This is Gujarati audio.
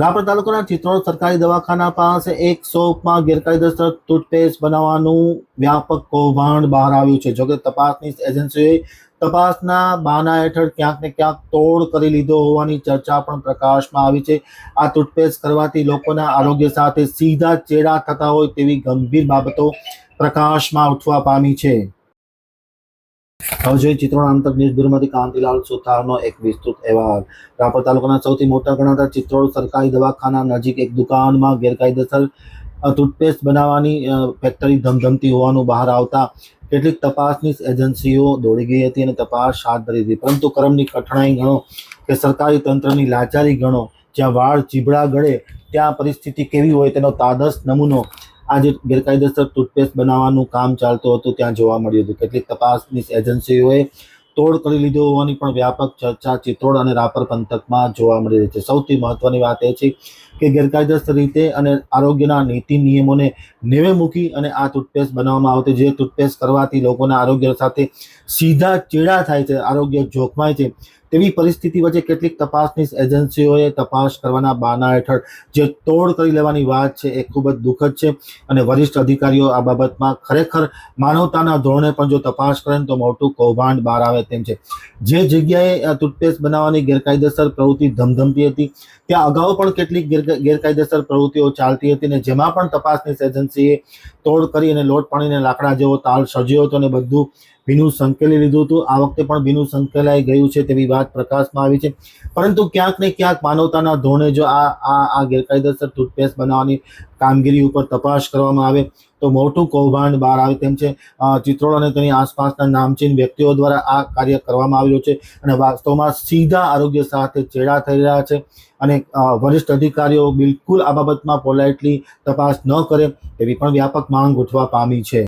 રાપર તાલુકાના ચિત્રોડ સરકારી દવાખાના પાસે એક શોપમાં ગેરકાયદેસર ટૂથપેસ્ટ બનાવવાનું વ્યાપક કૌભાંડ બહાર આવ્યું છે. જોકે તપાસની એજન્સીઓએ તપાસના બાના હેઠળ ક્યાંક ને ક્યાંક તોડ કરી લીધો હોવાની ચર્ચા પણ પ્રકાશમાં આવી છે. આ ટૂથપેસ્ટ કરવાથી લોકોના આરોગ્ય સાથે સીધા ચેડા થતા હોય તેવી ગંભીર બાબતો પ્રકાશમાં ઉઠવા પામી છે. હવે જોઈએ ચિત્રોડ આંતર ન્યૂઝ બ્યુરોમાંથી કાંતિલાલ સુથારનો એક વિસ્તૃત અહેવાલ. રાપર તાલુકાના સૌથી મોટા ગણાતા ચિત્રોડ સરકારી દવાખાના નજીક એક દુકાનમાં ગેરકાયદેસર ટૂથપેસ્ટ બનાવવાની ફેક્ટરી ધમધમતી હોવાનું બહાર આવતા કેટલીક તપાસની એજન્સીઓ દોડી ગઈ હતી અને તપાસ હાથ ધરી હતી. પરંતુ કરમની કઠણાઈ ગણો કે સરકારી તંત્રની લાચારી ગણો, જ્યાં વાળ ચીબડા ગળે, ત્યાં પરિસ્થિતિ કેવી હોય તેનો તાદસ નમૂનો આ જે ગેરકાયદેસર ટૂથપેસ્ટ બનાવવાનું કામ ચાલતું હતું, ત્યાં જોવા મળ્યું હતું. કેટલીક તપાસની એજન્સીઓએ તોડ કરી લીધો હોવાની પણ વ્યાપક ચર્ચા ચિત્રોડ અને રાપર પંથકમાં જોવા મળી રહી છે. સૌથી મહત્વની વાત એ છે કે ગેરકાયદેસર રીતે અને આરોગ્યના નીતિ નિયમોને નેવે મૂકી અને આ ટૂથપેસ્ટ બનાવવામાં આવતી, જે ટૂથપેસ્ટ કરવાથી લોકોના આરોગ્ય સાથે સીધા ચેડા થાય છે, આરોગ્ય જોખમાય છે તેવી પરિસ્થિતિ વચ્ચે કેટલીક તપાસની એજન્સીઓએ તપાસ કરવાના બાના હેઠળ જે તોડ કરી લેવાની વાત છે એ ખૂબ જ દુઃખદ છે. અને વરિષ્ઠ અધિકારીઓ આ બાબતમાં ખરેખર માનવતાના ધોરણે પણ જો તપાસ કરે તો મોટું કૌભાંડ બહાર આવે તેમ છે. જે જગ્યાએ ટૂથપેસ્ટ બનાવવાની ગેરકાયદેસર પ્રવૃત્તિ ધમધમતી હતી, ત્યાં અગાઉ પણ કેટલીક ગેરકા- ગેરકાયદેસર પ્રવૃત્તિઓ ચાલતી હતી અને જેમાં પણ તપાસની એજન્સીએ તોડ કરી અને લોટ પાણીને લાકડા જેવો તાલ સર્જ્યો હતો અને બધું ભીનું સંકેલી લીધું હતું. આ વખતે પણ ભીનું સંકેલાઈ ગયું છે તેવી વાત પ્રકાશમાં આવી છે. પરંતુ ક્યાંક ને ક્યાંક માનવતાના ધોરણે જો આ આ આ ગેરકાયદેસર ટૂથપેસ્ટ બનાવવાની કામગીરી ઉપર તપાસ કરવામાં આવે તો મોટું કૌભાંડ બહાર આવે તેમ છે. ચિત્રોડ અને તેની આસપાસના નામચીન વ્યક્તિઓ દ્વારા આ કાર્ય કરવામાં આવ્યું છે અને વાસ્તવમાં સીધા આરોગ્ય સાથે ચેડા થઈ રહ્યા છે અને વરિષ્ઠ અધિકારીઓ બિલકુલ આ બાબતમાં પોલાઇટલી તપાસ ન કરે તેવી પણ વ્યાપક માંગ ઉઠવા પામી છે.